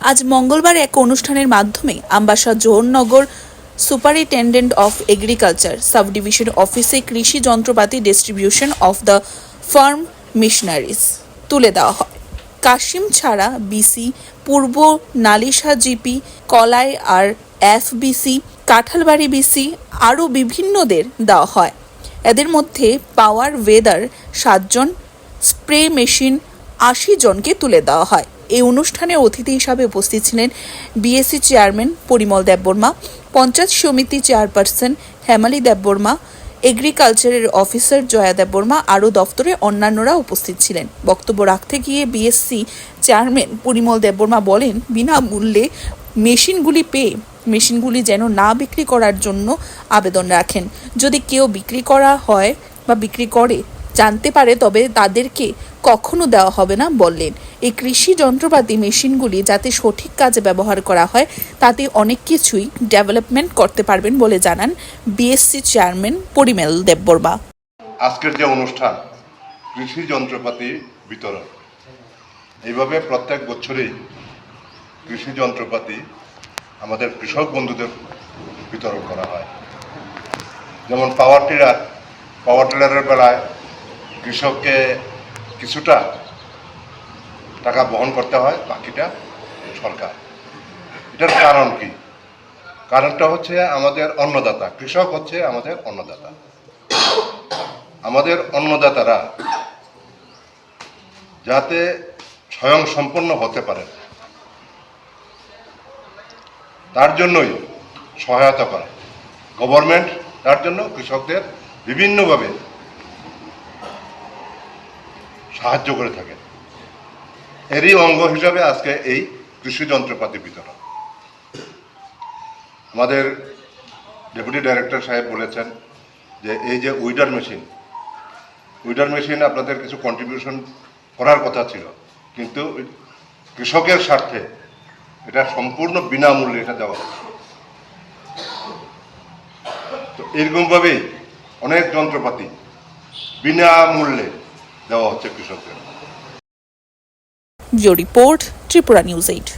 আজ মঙ্গলবার এক অনুষ্ঠানের মাধ্যমে Ambassa Joharnagar superintendent of agriculture sub division অফিসে কৃষি যন্ত্রপাতি distribution of the farm machineries তুলে দেওয়া হয়। কাশিম ছাড়া বিসি, পূর্ব নালিশা জিপি, কলাই আর এফ এফবিসি, কাঁঠালবাড়ি বিসি আরও বিভিন্নদের দেওয়া হয়। এদের মধ্যে পাওয়ার ওয়েদার সাতজন, স্প্রে মেশিন আশি জনকে তুলে দেওয়া হয়। এই অনুষ্ঠানে অতিথি হিসাবে উপস্থিত ছিলেন বিএসসি চেয়ারম্যান পরিমল দেববর্মা, পঞ্চায়েত সমিতি চেয়ারপারসন হেমালি দেববর্মা, এগ্রিকালচারের অফিসার জয়া দেববর্মা আরও দপ্তরে অন্যান্যরা উপস্থিত ছিলেন। বক্তব্য রাখতে গিয়ে বিএসসি চেয়ারম্যান পরিমল দেববর্মা বলেন, বিনামূল্যে মেশিনগুলি পেয়ে মেশিনগুলি যেন না বিক্রি করার জন্য আবেদন রাখেন। যদি কেউ বিক্রি করা হয় বা বিক্রি করে, জানতে পারে, তবে তাদেরকে কখনো দেওয়া হবে না বললেন। এই কৃষি যন্ত্রপাতি মেশিনগুলি যাতে সঠিক কাজে ব্যবহার করা হয়, তাতে অনেক কিছুই ডেভেলপমেন্ট করতে পারবেন বলে জানান বিএসসি চেয়ারম্যান পরিমেল দেববর্মা। আজকের যে অনুষ্ঠান, কৃষি যন্ত্রপাতি বিতরণ, এইভাবে প্রত্যেক বছরেই কৃষি যন্ত্রপাতি আমাদের কৃষক বন্ধুদের বিতরণ করা হয়। যেমন পাওয়ার টিলার পাওয়ার টিলারের বেলায় কৃষককে কিছুটা টাকা বহন করতে হয়, বাকিটা সরকার। এটার কারণ কি? কারণটা হচ্ছে আমাদের অন্নদাতা, কৃষক হচ্ছে আমাদের অন্নদাতা। আমাদের অন্নদাতারা যাতে স্বয়ং সম্পন্ন হতে পারে, তার জন্যই সহায়তা করা। গভর্নমেন্ট তার জন্য কৃষকদের বিভিন্নভাবে সাহায্য করে থাকে। এরই অঙ্গ হিসাবে আজকে এই কৃষি যন্ত্রপাতি বিতরণ। আমাদের ডেপুটি ডাইরেক্টর সাহেব বলেছেন যে এই যে উইডার মেশিন উইডার মেশিন আপনাদের কিছু কন্ট্রিবিউশন করার কথা ছিল, কিন্তু কৃষকের স্বার্থে এটা সম্পূর্ণ বিনামূল্যে এটা দেওয়া হচ্ছে। তো এরকমভাবেই অনেক যন্ত্রপাতি বিনামূল্যে দেওয়া হচ্ছে কৃষকদের bureau report Tripura news eight.